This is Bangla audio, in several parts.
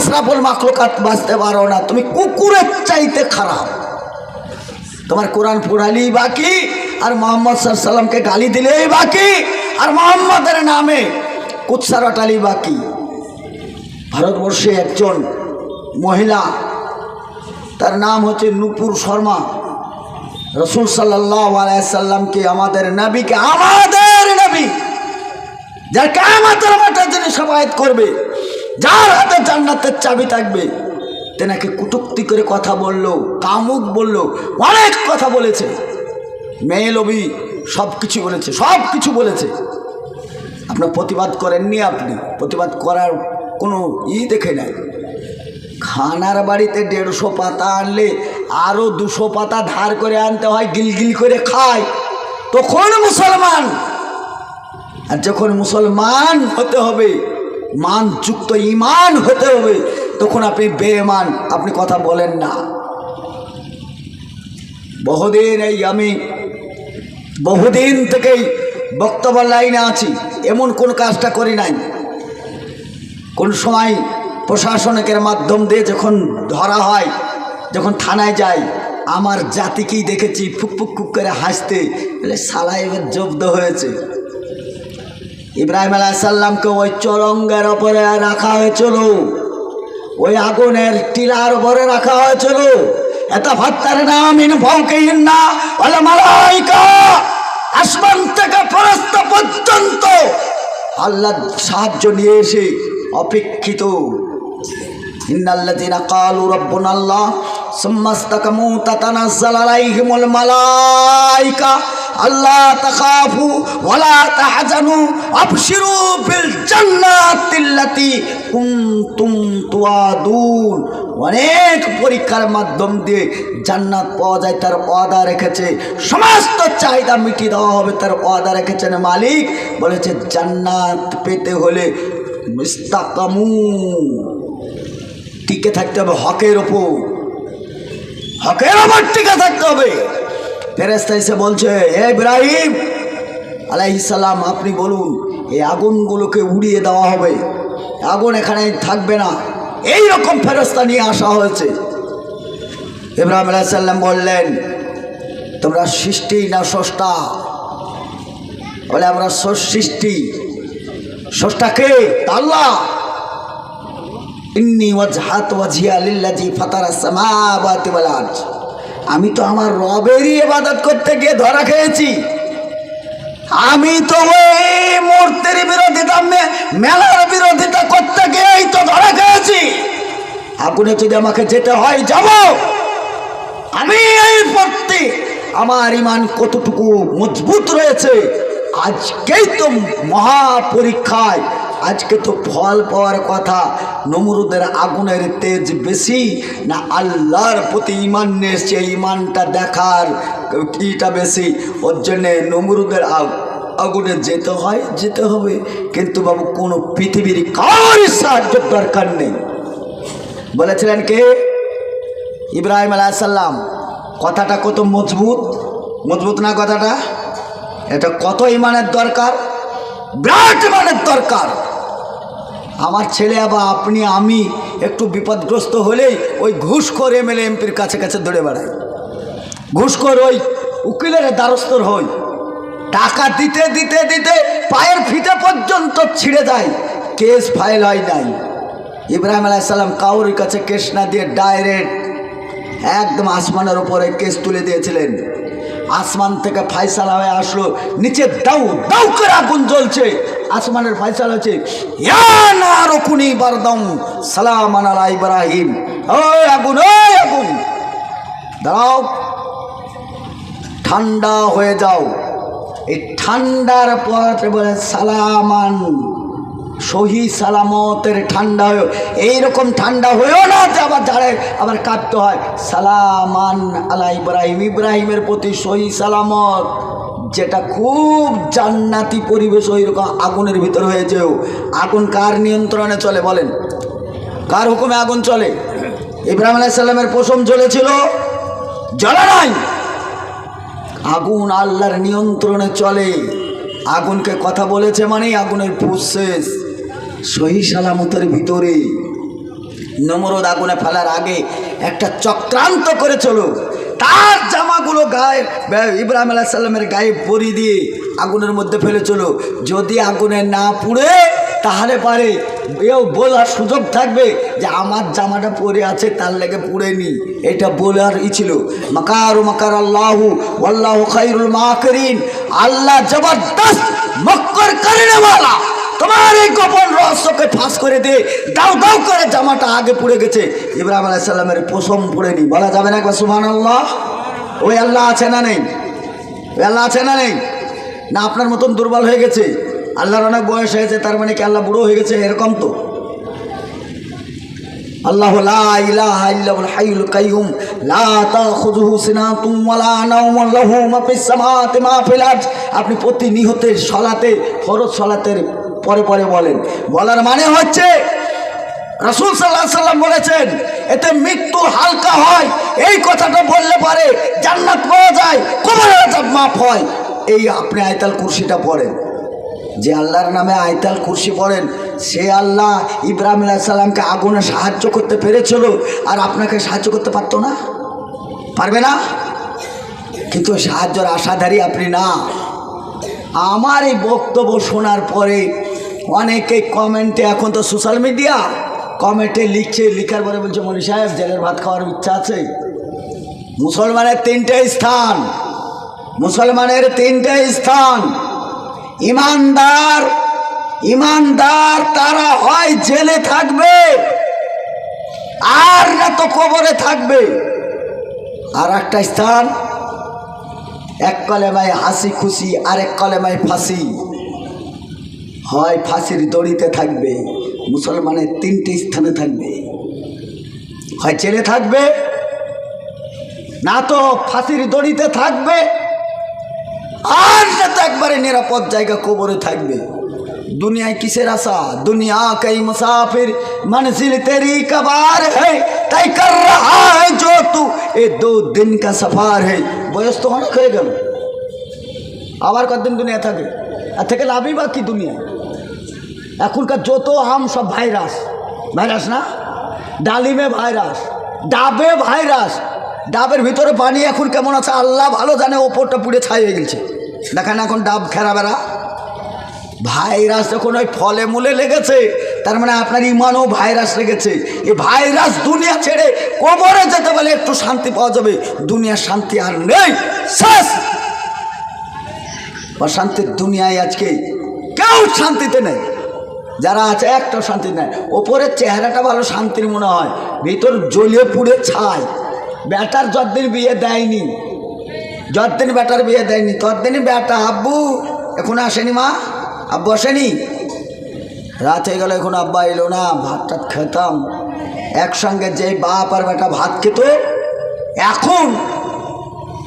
আশরাফুল মাখলুকাত বাঁচতে পারো না। তুমি কুকুরের চাইতে খারাপ। তোমার কোরআন পুরালি বাকি, আর মোহাম্মদ সাল্লামকে গালি দিলেই বাকি, আর মোহাম্মদের নামে কুৎসারটালি বাকি। ভারতবর্ষে একজন মহিলা, তার নাম হচ্ছে নূপুর শর্মা। রসুল সাল্লাহ আলাইসাল্লামকে আমাদের নবীকে, আমাদের নবী, যার কামাতের মাঠে যিনি সবায়ত করবে যার হাতে জান্নাতের চাবি থাকবে তেনাকে কুটুক্তি করে কথা বলল, কামুক বলল, অনেক কথা বলেছে। মেয়ে লবি সব কিছু বলেছে সব কিছু বলেছে। আপনার প্রতিবাদ করেননি আপনি? প্রতিবাদ করার কোনো ই দেখে নাই? খানার বাড়িতে দেড়শো পাতা আনলে আরও দুশো পাতা ধার করে আনতে হয়, গিলগিল করে খায়। তখন মুসলমান, আর যখন মুসলমান হতে হবে মানযুক্ত ইমান হতে হবে। তখন আপনি বেমান আপনি কথা বলেন না। বহুদিন এই আমি, বহুদিন থেকেই বক্তব্য লাইনে আছি, এমন কোন কাজটা করি নাই। কোন সময় প্রশাসনিকের মাধ্যম দিয়ে যখন ধরা হয়, যখন থানায় যাই, আমার জাতিকেই দেখেছি ফুক ফুক ফুক করে হাসতে সালা এবার জব্দ হয়েছে। ইব্রাহিম আলাইসাল্লামকে ওই চরঙ্গের ওপরে রাখা হয়েছিল। ওই আগুনের টিলার ওপরে রাখা হয়েছিল। এত ভাত্তার নাম ইন না বলে মালাইকা। আসমান থেকে ফরস্ত পর্যন্ত আল্লাহ সাহায্য নিয়ে এসে অপেক্ষিত। ইন্নাল্লাযীনা আল্লাহ মালাইকা। আল্লাহ তাখাফু ওয়ালা তাহজানু আবশিরু বিল জান্নাতিল্লাতী কুনতুম তুআদুন অনেক পরীক্ষার মাধ্যম দিয়ে জান্নাত পাওয়া যায়, তার ওয়াদা রেখেছে। সমস্ত চাহিদা মিটিয়ে দেওয়া হবে, তার ওয়াদা রেখেছেন মালিক। বলেছে, জান্নাত পেতে হলে মিস্তাকামু, টিকে থাকতে হবে হকের ওপর। হকের ওপর টিকে থাকতে হবে। ফেরেস্তা এসে বলছে হে ইব্রাহিম! আলাইসালাম আপনি বলুন, এই আগুনগুলোকে উড়িয়ে দেওয়া হবে। আগুন এখানে থাকবে না। এই রকম ফেরস্তা নিয়ে আসা হয়েছে। ইব্রাহিম আলাইসাল্লাম বললেন, তোমরা সৃষ্টি না স্রষ্টা? বলে, আমরা সৃষ্টি। স্রষ্টাকে আল্লাহ। ইন্নি ওয়াজহাত ওয়াজিয়া লিল্লাজি ফাতারা সামাওয়াতি ওয়াল আরজ। আমি তো আমার রবেরই ইবাদত করতে গিয়ে ধরা খেয়েছি। আমি তো ওই মূর্তির বিরোধিতা মেলার বিরোধিতা করতে গিয়েই তো ধরা খেয়েছি। আগুনে যদি আমাকে যেতে হয়, যাব। আমি এই পড়তে আমার ইমান কতটুকু মজবুত রয়েছে, আজকেই তো মহা পরীক্ষায় আজকে তো ফল পাওয়ার কথা। নমরুদের আগুনের তেজ বেশি না আল্লাহর প্রতি ইমান নিয়ে এসছে ইমানটা দেখার ইটা বেশি। ওর জন্যে নমরুদের আগুনে যেতে হয়, যেতে হবে। কিন্তু বাবু, কোনো পৃথিবীর কারোর সাহায্যের দরকার নেই। বলেছিলেন কে? ইব্রাহিম আলাইসাল্লাম কথাটা কত মজবুত? মজবুত না কথাটা? এটা কত ইমানের দরকার? বিরাট ইমানের দরকার। আমার ছেলে বা আপনি, আমি একটু বিপদগ্রস্ত হলেই ওই ঘুষ ঘুষখোর এমএলএ এমপির কাছে কাছে দৌড়ে বেড়াই। ঘুষখোর ওই উকিলের দ্বারস্থর হই। টাকা দিতে দিতে দিতে পায়ের ফিতে পর্যন্ত ছিঁড়ে যায়। কেস ফাইল হয় নাই। ইব্রাহিম আলাইসাল্লাম কাউরির কাছে কেস না দিয়ে ডাইরেক্ট একদম আসমানের উপরে কেস তুলে দিয়েছিলেন। আসমান থেকে ফাইসালা হয়ে আসলো। নিচে দাউ দাউ করে আগুন জ্বলছে। আসমানের ফাইসালা হচ্ছে রকুনি বারদম সালাম আলা ইব্রাহিম। ওই আগুন ওই আগুন। দাঁড়াও, ঠান্ডা হয়ে যাও। এই ঠান্ডার পর বলে, সালামান সহি সালামতের ঠান্ডা হয়েও, এইরকম ঠান্ডা হয়েও না যে আবার যারে আবার কাঁদতে হয়। সালামান আলা ইব্রাহিম, ইব্রাহিমের প্রতি সহি সালামত, যেটা খুব জান্নাতি পরিবেশ ওই রকম আগুনের ভিতর হয়েছেও আগুন কার নিয়ন্ত্রণে চলে বলেন? কার হুকুমে আগুন চলে? ইব্রাহিম আলাইসাল্লামের প্রথম জ্বলেছিল? জ্বলে নাই। আগুন আল্লাহর নিয়ন্ত্রণে চলে। আগুনকে কথা বলেছে মানেই আগুনের প্রসেস সহি সালামতের ভিতরে নমরুদ আগুনে ফেলার আগে একটা চক্রান্ত করেছিল তার জামাগুলো গায়ে ইব্রাহিম আলাহ সাল্লামের গায়ে পরি দিয়ে আগুনের মধ্যে ফেলে চলো যদি আগুনে না পুড়ে, তাহলে পারে। এও বলার সুযোগ থাকবে যে আমার জামাটা পরে আছে, তার লেগে পুড়েনি। এটা বলার ই ছিল। মাকার মাকার আল্লাহু আল্লাহ খাইরুল মাকরিন। আল্লাহ জবরদস্ত মক্কর করিনেওয়ালা তোমার এই গোপন রহস্যকে ফাঁস করে দে। দাও দাও করে জামাটা আগে পুড়ে গেছে। ইব্রাহিম আলাইহিস সালামের পোষম পুড়েনি বলা যাবে না একবার সুবহান আল্লাহ ওই আল্লাহ আছে না নেই? ওই আল্লাহ আছে না নেই? না আপনার মতন দুর্বল হয়ে গেছে? আল্লাহর অনেক বয়স হয়েছে, তার মানে কি আল্লাহ বুড়ো হয়ে গেছে? এরকম তো। আল্লাহ আপনি প্রতি নিহতের সলাতে, ফরজ সলাতের পরে পরে বলেন। বলার মানে হচ্ছে, রাসূল আলাইহি সাল্লাম বলেছেন, এতে মৃত্যু হালকা হয়, এই কথাটা বললে পারে জান্নাত পাওয়া যায় আযাব মাফ হয়। এই আপনি আয়তাল কুরসিটা পড়েন। যে আল্লাহর নামে আয়তাল কুরসি পড়েন, সে আল্লাহ ইব্রাহিম আলাইহিস সালামকে আগুনে সাহায্য করতে পেরেছিল, আর আপনাকে সাহায্য করতে পারতো না? পারবে না? কিন্তু সাহায্যের আশাধারী আপনি না। আমার এই বক্তব্য শোনার পরে অনেকে কমেন্টে এখন তো সোশ্যাল মিডিয়া কমেন্টে লিখছে, লিখার পরে বলছে মনি সাহেব, জেলের ভাত খাওয়ার ইচ্ছা আছে। মুসলমানের তিনটে স্থান, মুসলমানের তিনটে স্থান। ইমানদার ইমানদার তারা হয় জেলে থাকবে, আর না তো কবরে থাকবে। আর একটা স্থান, এক কলেমায় হাসি খুশি আর এক কলেমায় ফাঁসি। হয় ফাঁসির দড়িতে থাকবে মুসলমানের তিনটি স্থানে থাকবে হয় জেলে থাকবে না তো ফাঁসির দড়িতে থাকবে আর না তো একবারে নিরাপদ জায়গা কবরে থাকবে দুনিয়ায় কিসের আশা দুনিয়া কই মুসাফির मंजिल तेरी कबार है तय कर रहा है जो तू ये दो दिन का सफर है বয়স তো অনেক হয়ে গেল আবার কতদিন দুনিয়া থাকে আর থেকে লাভই বা কি দুনিয়া এখনকার যত আম সব ভাইরাস। ভাইরাস না? ডালিমে ভাইরাস, ডাবে ভাইরাস। ডাবের ভিতরে পানি এখন কেমন আছে? আল্লাহ ভালো জানে, ওপরটা পুড়ে ছাই হয়ে গেছে। দেখেন এখন ডাব খেরা বেড়া? ভাইরাস যখন ওই ফলে মূলে লেগেছে, তার মানে আপনার ইমানও ভাইরাস লেগেছে। এই ভাইরাস দুনিয়া ছেড়ে কবরে যেতে বলে একটু শান্তি পাওয়া যাবে। দুনিয়ার শান্তি আর নেই। শেষ! অশান্তির দুনিয়ায় আজকে কেউ শান্তিতে নেই। যারা আছে একটাও শান্তি নেয় ওপরের চেহারাটা ভালো, শান্তির মনে হয়। ভিতর জ্বলিয়ে পুড়ে ছাই। বেটার যতদিন বিয়ে দেয়নি, যতদিন বেটার বিয়ে দেয়নি ততদিনই বেটা আব্বু এখন আসেনি মা? আব্বু আসেনি? রাত হয়ে গেল, এখন আব্বা এলো না, ভাত টাত খেতাম। একসঙ্গে যে বাপ আর বেটা ভাত খেত, এখন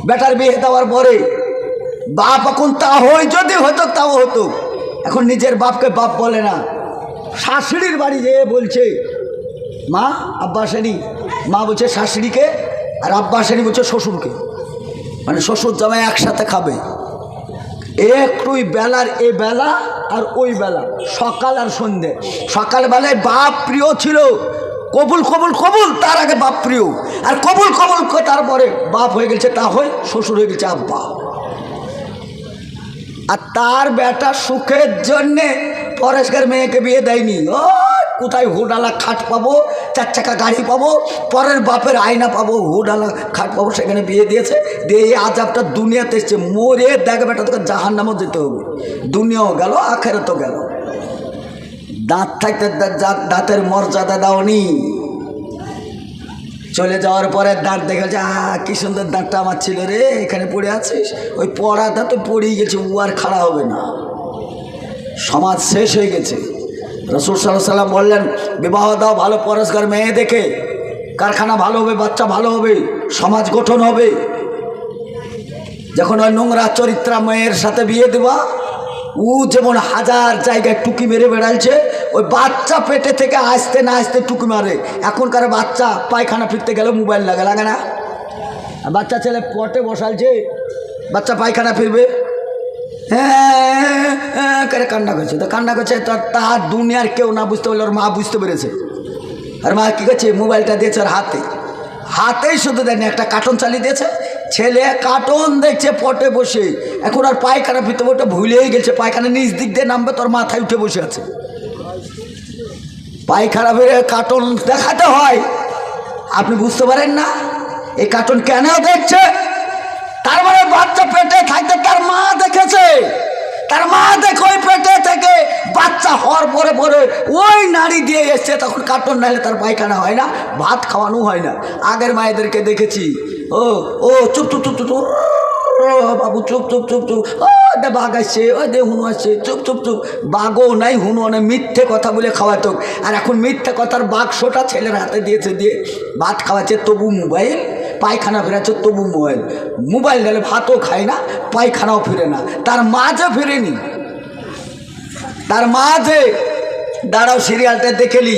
বেটার বিয়ে দেওয়ার পরে বাপ এখন তা হয়, যদি হতো, তাও হতো। এখন নিজের বাপকে বাপ বলে না। শাশুড়ির বাড়ি যেয়ে বলছে, মা, আব্বা আসেনি। মা বলছে, শাশুড়িকে আর আব্বা আসেনি বলছে শ্বশুরকে। মানে শ্বশুর জামাই একসাথে খাবে। একটুই বেলার এ বেলা আর ওই বেলা, সকাল আর সন্ধে। সকালবেলায় বাপ প্রিয় ছিল। কবুল কবুল কবুল, তার আগে বাপ প্রিয়। আর কবুল কবুল তারপরে বাপ হয়ে গেছে, তা হয় শ্বশুর হয়ে গেছে আব্বা। আর তার বেটা সুখের জন্যে পরেশকের মেয়েকে বিয়ে দেয়নি। ও কোথায় হুডালা খাট পাবো? চার চাকা গাড়ি পাবো? পরের বাপের আয়না পাবো? হুডালা খাট পাবো? সেখানে বিয়ে দিয়েছে। দিয়ে এই আজাবটা দুনিয়াতে এসছে। মরে দেখে বেটা, তোকে জাহান নামও যেতে হবে। দুনিয়াও গেল আখেরে তো গেল। দাঁত থাকতে দাঁতের মর্যাদা দাওনি। চলে যাওয়ার পরে দাঁত দেখে যে আহ, কি সুন্দর দাঁতটা আমার ছিল রে, এখানে পড়ে আছিস? ওই পড়াটা তো পড়েই গেছে, ও আর খাড়া হবে না। সমাজ শেষ হয়ে গেছে। রসুল সাল্লাহ সাল্লাম বললেন, বিবাহ দাও, ভালো পরস্কার মেয়ে দেখে। কারখানা ভালো হবে, বাচ্চা ভালো হবে, সমাজ গঠন হবে। যখন ওই নোংরা চরিত্রা মেয়ের সাথে বিয়ে দেবা, ও যেমন হাজার জায়গায় টুকি মেরে বেড়ালছে, ওই বাচ্চা পেটে থেকে আসতে না আসতে টুকি মারে। এখনকার বাচ্চা পায়খানা ফিরতে গেলে মোবাইল লাগে লাগে না। বাচ্চা ছেলে পটে বসালছে, বাচ্চা পায়খানা ফিরবে। হ্যাঁ করে কান্না করছে। তো কান্না করছে, তো তার দুনিয়ার কেউ না বুঝতে পারলে ওর মা বুঝতে পেরেছে। আর মা কী করছে? মোবাইলটা দিয়েছে ওর হাতে। হাতেই শুধু দেয়নি একটা কার্টন চালিয়ে দিয়েছে। ছেলে কার্টন দেখছে, পটে বসে। এখন আর পায়খানা ভিতরে ওটা ভুলেই গেছে। পায়খানা নিচ দিক দিয়ে নামবে, তোর মাথায় উঠে বসে আছে। পায়খানা বেড়ে কার্টন দেখাতে হয়। আপনি বুঝতে পারেন না, এই কার্টুন কেন দেখছে? তার মানে বাচ্চা পেটে থাকতে তার মা দেখেছে। তার মা দেখে ওই পেটে থেকে বাচ্চা হওয়ার পরে পরে ওই নারী দিয়ে এসছে, তখন কার্টুন নাহলে তার পায়খানা হয় না, ভাত খাওয়ানো হয় না। আগের মায়েদেরকে দেখেছি। ও ও, চুপ চুপ চুপ চুপ বাবু, চুপ চুপ চুপ চুপ। ও, দে বাঘ আসছে, ও, দে হুনু আসছে, চুপ চুপ চুপ। বাঘও নাই হুনুও নাই মিথ্যে কথা বলে খাওয়াতো। আর এখন মিথ্যে কথার বাক্সটা ছেলের হাতে দিয়েছে দিয়ে ভাত খাওয়াচ্ছে তবু মোবাইল। পায়খানা ফেরাচ্ছে তবু মোবাইল। মোবাইল গেলে ভাতও খায় না, পায়খানাও ফিরে না। তার মাঝে ফিরেনি, তার মাঝে দাঁড়াও সিরিয়ালটা দেখেলি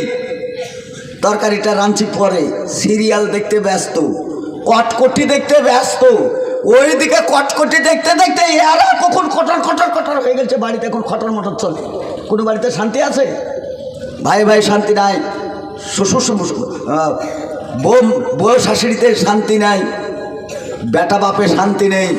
তরকারিটা রাঁধছি পরে, সিরিয়াল দেখতে ব্যস্ত, কটকটি দেখতে ব্যস্ত, ওইদিকে কটকটি দেখতে দেখতে এরা কখন কটর কটর কটর হয়ে গেছে বাড়িতে, এখন খটর মটর চলে। কোনো বাড়িতে শান্তি আছে? ভাই ভাই, শান্তি নাই। শ্বশুর শ্বশুর বউ বউ শাশুড়িতে শান্তি নাই বেটা বাপে শান্তি নেই।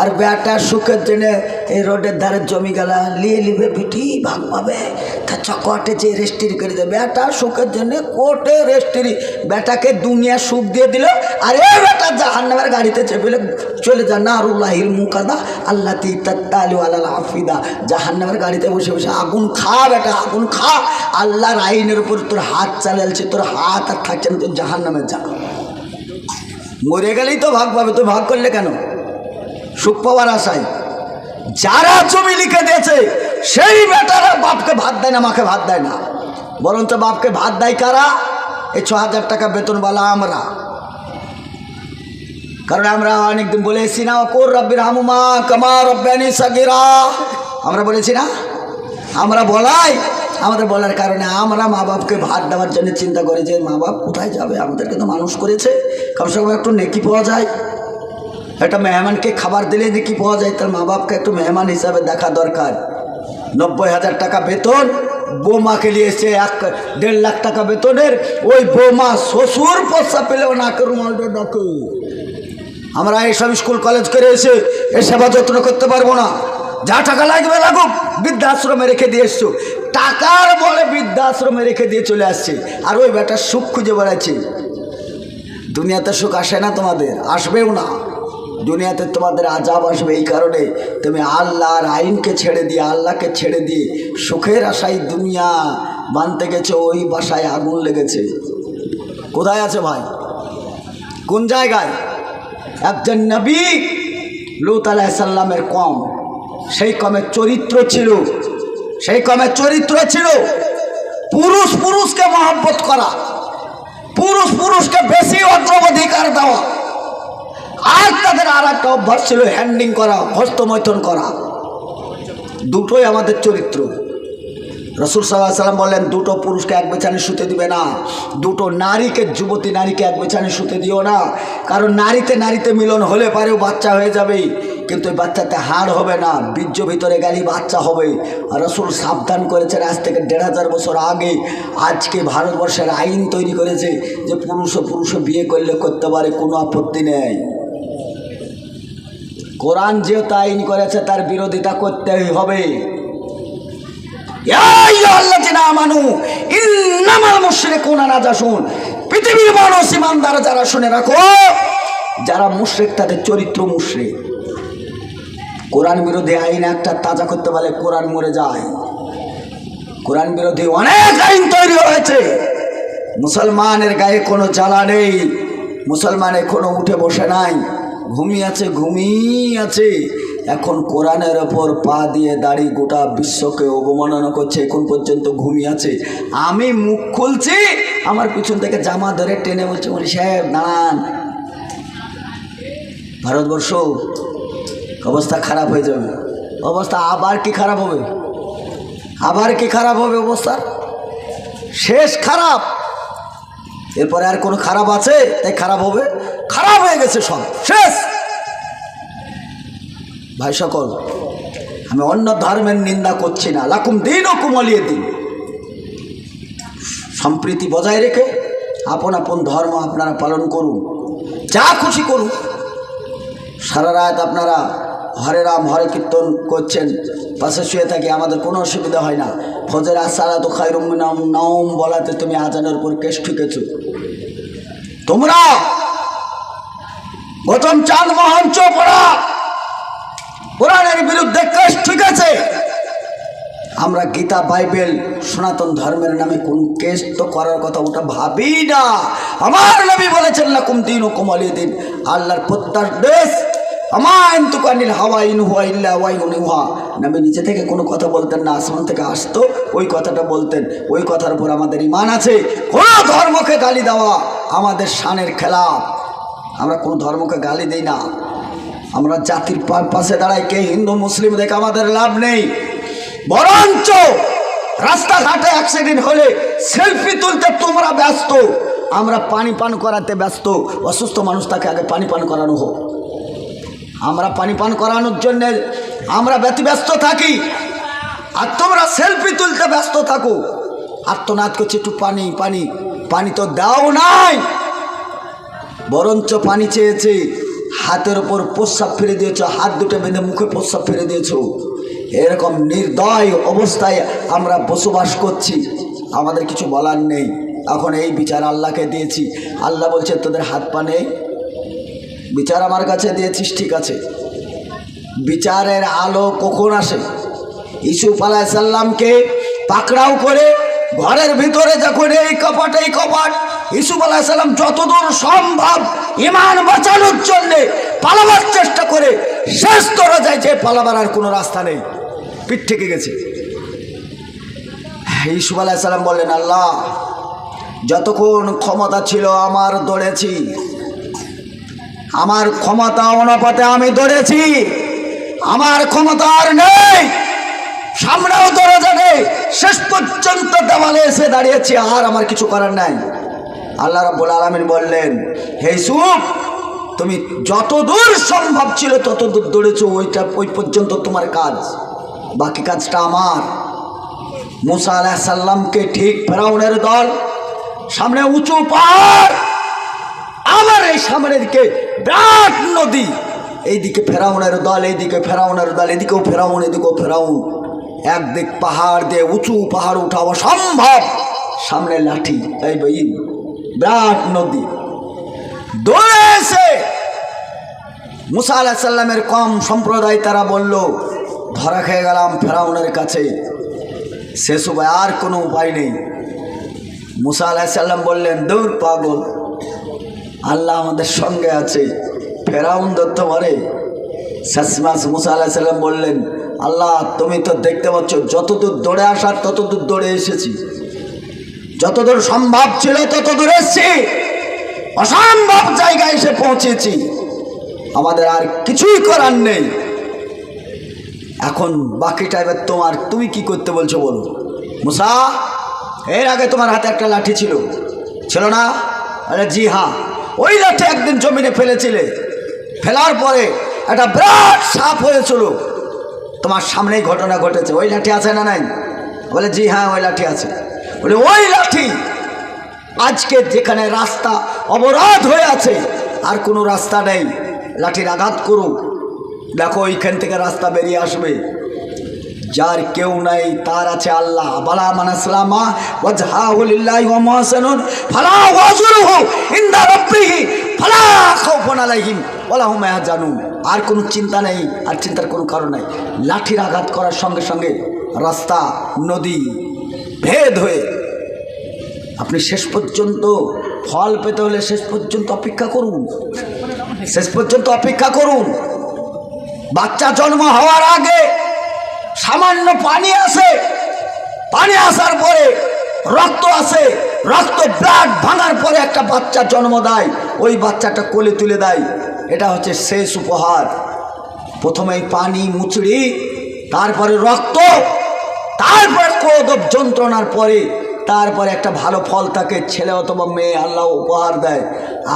আর বেটা সুখের জন্যে এই রোডের ধারে জমি গেলা। লিয়ে লিবে পিঠি ভাগ পাবে। তা চকটে যে রেস্ট্রি করে দেবে বেটা সুখের জন্য কোর্টে রেস্ট্রি বেটাকে দুনিয়া সুখ দিয়ে দিল। আর বেটা জাহান্নামের গাড়িতে চেপেলে চলে যা। না আরুল্লাহিল মুকাদা আল্লাহ তি তাত্তালি আল্লাহ হাফিদা জাহান্নামের গাড়িতে বসে বসে আগুন খা বেটা, আগুন খা। আল্লাহর আইনের উপর তোর হাত চালালছে তোর হাত আর থাকছে না, তোর জাহান্নামে যা। মরে গেলেই তো ভাগ পাবে। তো ভাগ করলে কেন? সুখ পাওয়ার আশায়। যারা জমি লিখে দিয়েছে, সেই বেটারা বাপকে ভাত দেয় না, মাকে ভাত দেয় না। বরঞ্চ বাপকে ভাত দেয় কারা? এই ছ হাজার টাকা বেতনওয়ালা আমরা। কারণ আমরা অনেকদিন বলে এসেছি না কোর রব্বির হামুমা কামা রব্বানি সাগিরা। আমরা বলেছি না। আমরা বলাই, আমাদের বলার কারণে আমরা মা বাপকে ভাত দেওয়ার জন্য চিন্তা করি যে মা বাপ কোথায় যাবে? আমাদেরকে তো মানুষ করেছে। কমসে কম একটু নেকি পাওয়া যায়। একটা মেহমানকে খাবার দিলে নেকি পাওয়া যায়? তার মা বাপকে একটু মেহমান হিসাবে দেখা দরকার। নব্বই হাজার টাকা বেতন, বৌমাকে নিয়েছে এক, দেড় লাখ টাকা বেতনের ওই বৌমা শ্বশুর পয়সা পেলেও নাকে রুমালটা ডাকে। আমরা এইসব স্কুল, কলেজ করে এসে এ সেবা যত্ন করতে পারব না। যা টাকা লাগবে লাগুক, বৃদ্ধাশ্রমে রেখে দিয়ে এসছো। টাকার বলে বৃদ্ধাশ্রমে রেখে দিয়ে চলে আসছে। আর ওই বেটার সুখ খুঁজে বেড়াচ্ছে। দুনিয়াতে সুখ আসে না তোমাদের, আসবেও না। দুনিয়াতে তোমাদের আজাব আসবে এই কারণে তুমি আল্লাহর আইনকে ছেড়ে দিয়ে, আল্লাহকে ছেড়ে দিয়ে সুখের আশায় দুনিয়া বানতে গেছে, ওই বাসায় আগুন লেগেছে। কোথায় আছে ভাই? কোন জায়গায়? একজন নবী লুত আলাইসাল্লামের কম। সেই কমের চরিত্র ছিল, সেই কমের চরিত্র ছিল পুরুষ পুরুষকে মহব্বত করা পুরুষ পুরুষকে বেশি অগ্রাধিকার দেওয়া। আর তাদের আর একটা অভ্যাস ছিল হ্যান্ডিং করা, হস্তমৈথন করা। দুটোই আমাদের চরিত্র। রসুল সাল্লাহ সাল্লাম বললেন, দুটো পুরুষকে এক বেছানে শুতে দিবে না। দুটো নারীকে, যুবতী নারীকে এক বেছানে শুতে দিও না। কারণ নারীতে নারীতে মিলন হলে পারেও বাচ্চা হয়ে যাবে। কিন্তু ওই বাচ্চাতে হাড় হবে না, বীর্য ভিতরে গেলেই বাচ্চা হবে। রসুল সাবধান করেছেন আজ থেকে দেড় হাজার বছর আগে। আজকে ভারতবর্ষের আইন তৈরি করেছে যে পুরুষ ও পুরুষ বিয়ে করলে করতে পারে, কোনো আপত্তি নেই। কোরআন যেহেতু আইন করেছে, তার বিরোধিতা করতে হবে। পৃথিবীর মানুষ যারা শুনে রাখো, যারা তাদের চরিত্র বিরোধী আইন একটা তাজা করতে পারলে কোরআন মরে যায়। কোরআন বিরোধী অনেক আইন তৈরি হয়েছে। মুসলমানের গায়ে কোনো জ্বালা নেই মুসলমানের কোনো উঠে বসে নাই। ঘুমিয়ে আছে ঘুমিয়ে আছে। এখন কোরআনের ওপর পা দিয়ে দাড়ি গোটা বিশ্বকে অবমাননা করছে, এখন পর্যন্ত ঘুমিয়ে আছে। আমি মুখ খুলছি, আমার পিছন থেকে জামা ধরে টেনে বলছে মনি সাহেব, দাঁড়ান। ভারতবর্ষ, অবস্থা খারাপ হয়ে যাবে। অবস্থা আবার কি খারাপ হবে? আবার কি খারাপ হবে অবস্থা শেষ খারাপ। এরপরে আর কোনো খারাপ আছে? তাই খারাপ হবে। খারাপ হয়ে গেছে সব। শেষ! ভাই সকল, আমি অন্য ধর্মের নিন্দা করছি না। লাকুম দিন ও কুমলিয়ে দিন। সম্প্রীতি বজায় রেখে আপন আপন ধর্ম আপনারা পালন করুন। যা খুশি করুন। সারা রাত আপনারা হরে রাম, হরে কীর্তন করছেন, পাশে শুয়ে থাকি আমাদের কোনো অসুবিধা হয় না। ফজর আসারা তো খাইরুম নাম নওম বলাতে তুমি আজানের উপর কেস ঠুকেছ। তোমরা গৌতম চাঁদ মোহন চোপড়া কোরআনের বিরুদ্ধে কেস ঠিক আছে। আমরা গীতা, বাইবেল, সনাতন ধর্মের নামে কোন কেস তো করার কথা ওটা ভাবি না। আমার নবী বলেছেন না কুম দিন কুমলি দিন আল্লাহর প্রত্যাশ দেশ। আমায়ন তুকানিল হাওয়া ইন হুয়া ইল্লা ওয়াইন নিচে থেকে কোনো কথা বলতেন না, আসমান থেকে আসতো। ওই কথাটা বলতেন। ওই কথার উপর আমাদের ইমান আছে। কোনো ধর্মকে গালি দেওয়া আমাদের শানের খেলাফ আমরা কোনো ধর্মকে গালি দিই না। আমরা জাতির পাশে দাঁড়াই, কে হিন্দু, মুসলিম, দেখে আমাদের লাভ নেই। বরঞ্চ রাস্তাঘাটে অ্যাক্সিডেন্ট হলে সেলফি তুলতে তোমরা ব্যস্ত। আমরা পানি পান করাতে ব্যস্ত। অসুস্থ মানুষ তাকে আগে পানি পান করানো হোক। আমরা পানি পান করানোর জন্য আমরা ব্যতিব্যস্ত থাকি। আর তোমরা সেলফি তুলতে ব্যস্ত থাকো। আত্মনাদ করছে একটু পানি পানি। পানি তো দাও নাই। বরঞ্চ পানি চেয়েছে, হাতের ওপর প্রস্রাব ফেলে দিয়েছ, হাত দুটো বেঁধে মুখে প্রস্রাব ফেলে দিয়েছ। এরকম নির্দয় অবস্থায় আমরা বসবাস করছি। আমাদের কিছু বলার নেই। এখন এই বিচার আল্লাহকে দিয়েছি। আল্লাহ বলছে, তোদের হাত পা নেই? বিচার আমার কাছে দিয়েছিস, ঠিক আছে। বিচারের আলো কখন আসে? ইসুফ আলাইসাল্লামকে পাকড়াও করে ঘরের ভিতরে যখন এই কপাট এই কপাট, ইসুফ আলাইসাল্লাম যতদূর সম্ভব ইমান বাঁচানোর জন্যে পালাবার চেষ্টা করে, শেষ তোরা যায় যে পালাবার আর কোনো রাস্তা নেই। পিঠ থেকে গেছে। ইসুফ আলাহ সাল্লাম বললেন, আল্লাহ, যতক্ষণ ক্ষমতা ছিল আমার দৌড়েছি আমার ক্ষমতা অনুপাতে আমি দৌড়েছি আমার ক্ষমতা আর নেই। সামনেও দরজা নেই। শেষ পর্যন্ত দেওয়ালে এসে দাঁড়িয়েছি, আর আমার কিছু করার নাই। আল্লাহ রাব্বুল আলামিন বললেন, হে সুপ তুমি যত দূর সম্ভব ছিল তত দূর দৌড়েছো, ওইটা, ওই পর্যন্ত তোমার কাজ। বাকি কাজটা আমার। মুসা আলাহ সাল্লামকে ঠিক ফেরাউনের দল, সামনে উঁচু পাহাড়, আমার এই সামনের দিকে বিরাট নদী। এইদিকে ফেরাউনের দল, এইদিকে ফেরাউনের দল এদিকেও ফেরাউন এদিকেও ফেরাউন। একদিক পাহাড় দিয়ে উঁচু পাহাড় উঠা অসম্ভব। সামনে লাঠি, এই বই বিরাট নদী। দৌড়ে এসে মুসা আলাহ সাল্লামের কম সম্প্রদায় তারা বলল, ধরা খেয়ে গেলাম ফেরাউনের কাছে। শেষ উপায় আর কোনো উপায় নেই। মুসা আলাহিসাল্লাম বললেন দৌড় পাগল, আল্লাহ আমাদের সঙ্গে আছে। ফেরাউন দত্ত মারে শেষমাস মুসা আলাহিসাল্লাম বললেন, আল্লাহ, তুমি তো দেখতে পাচ্ছ, যতদূর দৌড়ে আসার ততদূর দৌড়ে এসেছি। যতদূর সম্ভব ছিল ততদূর এসেছি। অসম্ভব জায়গায় এসে পৌঁছেছি। আমাদের আর কিছুই করার নেই। এখন বাকিটা এবার তোমার, তুমি কি করতে বলছো বলো। মুসা, এর আগে তোমার হাতে একটা লাঠি ছিল। ছিল না? আরে জি হ্যাঁ। ওই লাঠি একদিন জমিনে ফেলেছিলে। ফেলার পরে একটা বিরাট সাপ হয়েছিল তোমার সামনেই ঘটনা ঘটেছে। ওই লাঠি আছে না নাই? বলে, জি হ্যাঁ ওই লাঠি আছে। বলে, ওই লাঠি আজকে যেখানে রাস্তা অবরোধ হয়ে আছে, আর কোনো রাস্তা নেই। লাঠির আঘাত করুক। দেখো, ওইখান থেকে রাস্তা বেরিয়ে আসবে। যার কেউ নাই, তার আছে আল্লাহ। বালা মানাসলামা ওয়াজহাউলিল্লাহি ওয়া মুহসিনুন। ফালা ওয়াজরুহু ইনদা রাব্বিহি ফালা আর কোনো চিন্তা নেই, আর চিন্তার কোনো কারণ নাই। লাঠির আঘাত করার সঙ্গে সঙ্গে রাস্তা, নদী ভেদ হয়ে আপনি শেষ পর্যন্ত ফল পেতে হলে শেষ পর্যন্ত অপেক্ষা করুন। শেষ পর্যন্ত অপেক্ষা করুন। বাচ্চা জন্ম হওয়ার আগে সামান্য পানি আসে, পানি আসার পরে রক্ত আসে রক্ত ব্লাড ভাঙার পরে একটা বাচ্চা জন্ম দেয়, ওই বাচ্চাটা কোলে তুলে দেয়। এটা হচ্ছে শেষ উপহার। প্রথমেই পানি, মুচড়ি, তারপরে রক্ত, তারপরে ক্রোধ যন্ত্রণার পরে, তারপরে একটা ভালো ফল তাকে ছেলে অথবা মেয়ে, আল্লাহ উপহার দেয়।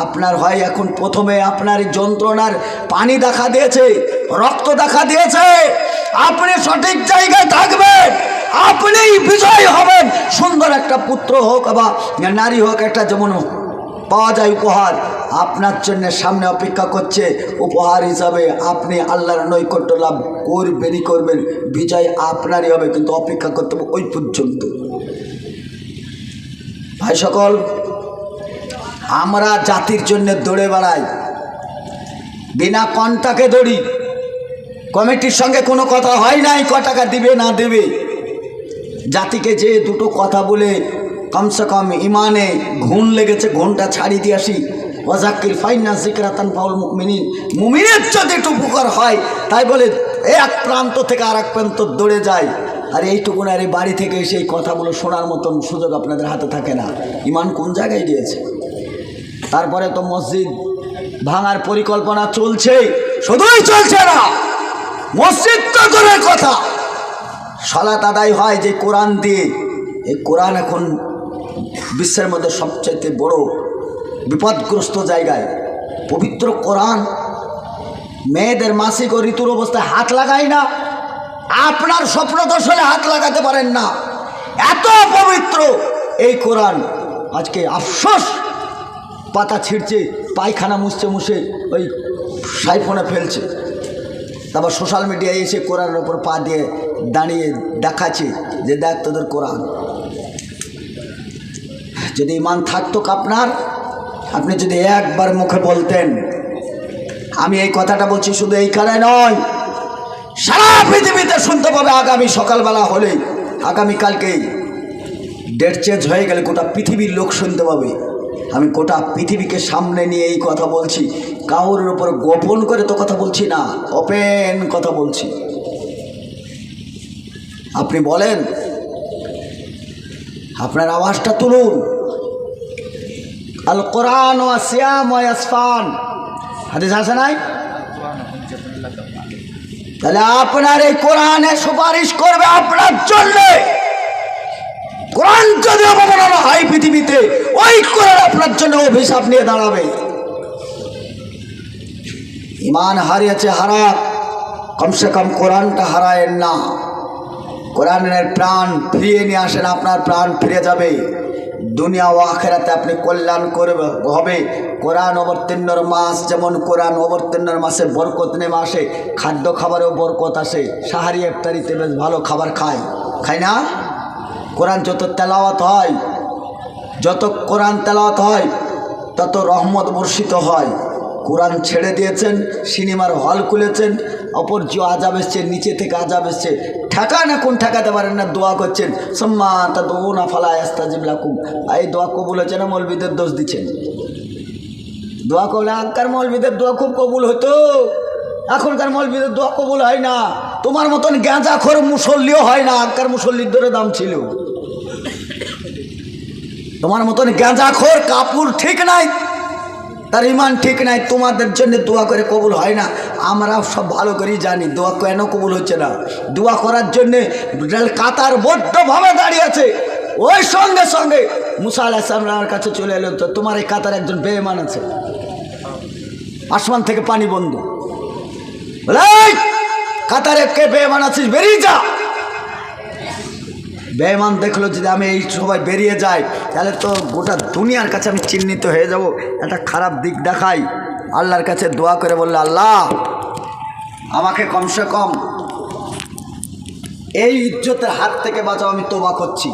আপনার হয় এখন প্রথমে আপনার যন্ত্রণার পানি দেখা দিয়েছে, রক্ত দেখা দিয়েছে, আপনি সঠিক জায়গায় থাকবেন। আপনিই বিজয় হবেন। সুন্দর একটা পুত্র হোক বা নারী হোক, একটা যেমন পাওয়া যায় উপহার, আপনার জন্য সামনে অপেক্ষা করছে উপহার হিসাবে আপনি আল্লাহর নৈকট্য লাভ করবেনই করবেন, বিজয় আপনারই হবে, কিন্তু অপেক্ষা করতে হবে ওই পর্যন্ত। ভাই সকল, আমরা জাতির জন্য দৌড়ে বেড়াই। বিনা কন্টাকে দৌড়ি। কমিটির সঙ্গে কোনো কথা হয় নাই, ক টাকা দিবে, না দেবে। জাতিকে যে দুটো কথা বলে কমসে কম ইমানে ঘুণ লেগেছে, ঘুণটা ছাড়ি দিয়ে আসি। ওয়াজাক্কির ফাইনা জিকরাতান পাউল মুমিনিন। মুমিনের যদি একটু উপকার হয়, তাই বলে এক প্রান্ত থেকে আর এক প্রান্ত দৌড়ে যায়। আর এইটুকু আর এই বাড়ি থেকে এসে এই কথাগুলো শোনার মতন সুযোগ আপনাদের হাতে থাকে না। ইমান কোন জায়গায় গিয়েছে তারপরে তো মসজিদ ভাঙার পরিকল্পনা চলছে শুধুই চলছে না, মসজিদ তো দূরের কথা। সলাত আদায় হয় যে কোরআন দিয়ে। এই কোরআন এখন বিশ্বের মধ্যে সবচাইতে বড় বিপদগ্রস্ত জায়গায়। পবিত্র কোরআন মেয়েদের মাসিক ও ঋতুর অবস্থায় হাত লাগায় না। আপনার স্বপ্নদোষ হলে হাত লাগাতে পারেন না। এত পবিত্র এই কোরআন। আজকে আফসোস। পাতা ছিঁড়ছে, পায়খানা মুছছে, মুছে ওই সাইফোনে ফেলছে। তারপর সোশ্যাল মিডিয়ায় এসে কোরআনের ওপর পা দিয়ে দাঁড়িয়ে দেখাচ্ছে যে দেখ তোদের কোরআন। যদি ইমান থাকতো আপনার, আপনি যদি একবার মুখে বলতেন, আমি এই কথাটা বলছি শুধু এই এইখানে নয়, সারা পৃথিবীতে শুনতে পাবে আগামী সকালবেলা হলে আগামীকালকেই ডেট চেঞ্জ হয়ে গেলে গোটা পৃথিবীর লোক শুনতে পাবে। আমি গোটা পৃথিবীকে সামনে নিয়ে এই কথা বলছি কাউরের উপর গোপন করে তো কথা বলছি না ওপেন কথা বলছি। আপনি বলেন, আপনার আওয়াজটা তুলুন। আল কোরআন ও আসিয়াম ও আসফান হাদিস আছে নাই? তাহলে আপনার এই কোরআনে সুপারিশ করবে আপনার জন্যে। কোরআন যদি অবমাননা হয় পৃথিবীতে, ওই কোরআন আপনার জন্য অভিশাপ নিয়ে দাঁড়াবে। ইমান হারিয়েছে হারা কমসে কম কোরআনটা হারায়েন না। কোরআনের প্রাণ ফিরিয়ে নিয়ে আসেন, আপনার প্রাণ ফিরে যাবে। দুনিয়া ও আখেরাতে আপনি কল্যাণ করবে, হবে। কোরআন অবতীর্ণর মাস যেমন কোরআন অবতীর্ণর মাসে বরকত নেমে আসে, খাদ্য খাবারেও বরকত আসে। সাহারি ইফতারিতে বেশ ভালো খাবার খায়। খায় না? কোরআন যত তেলাওয়াত হয়, যত কোরআন তেলাওয়াত হয়, তত রহমত বর্ষিত হয়। কোরআন ছেড়ে দিয়েছেন, সিনেমার হল খুলেছেন অপর যে আজাব এসছে, নিচে থেকে আজাব এসছে। ঠেকা না কোন ঠেকাতে পারেন না, দোয়া করছেন। সম্মা তা দো না ফালা আস্তাজিব লাকুম। এই দোয়া কবুল হচ্ছে না, মৌলবিদের দোষ দিচ্ছেন। দোয়া করলে আগকার মৌলবিদের দোয়া খুব কবুল হতো। এখনকার মৌলবিদের দোয়া কবুল হয় না। তোমার মতন খোর মুসল্লিও হয় না, আগকার মুসল্লির ধরে দাম ছিল। তোমার মতন গাঁজাখোর কাপুর ঠিক নাই তার ইমান ঠিক নাই, তোমাদের জন্য দোয়া করে কবুল হয় না। আমরা সব ভালো করেই জানি, দোয়া কেন কবুল হচ্ছে না। দোয়া করার জন্যে কাতার বড্ডভাবে দাঁড়িয়ে আছে। ওই সঙ্গে সঙ্গে মুসা আলাহ আমার কাছে চলে এলো, তো তোমার এই কাতার একজন বেমান আছে। আসমান থেকে পানি বন্ধ। কাতারে কে বেমান আছিস? বেরিয়ে যা। বেমান দেখল যদি আমি এই সবাই বেরিয়ে যাই, তাহলে তো গোটা দুনিয়ার কাছে আমি চিহ্নিত হয়ে যাব। একটা খারাপ দিক দেখাই। আল্লাহর কাছে দোয়া করে বলল, আল্লাহ, আমাকে কমসে কম এই ইজ্জতের হাত থেকে বাঁচাও, আমি তোবা করছি।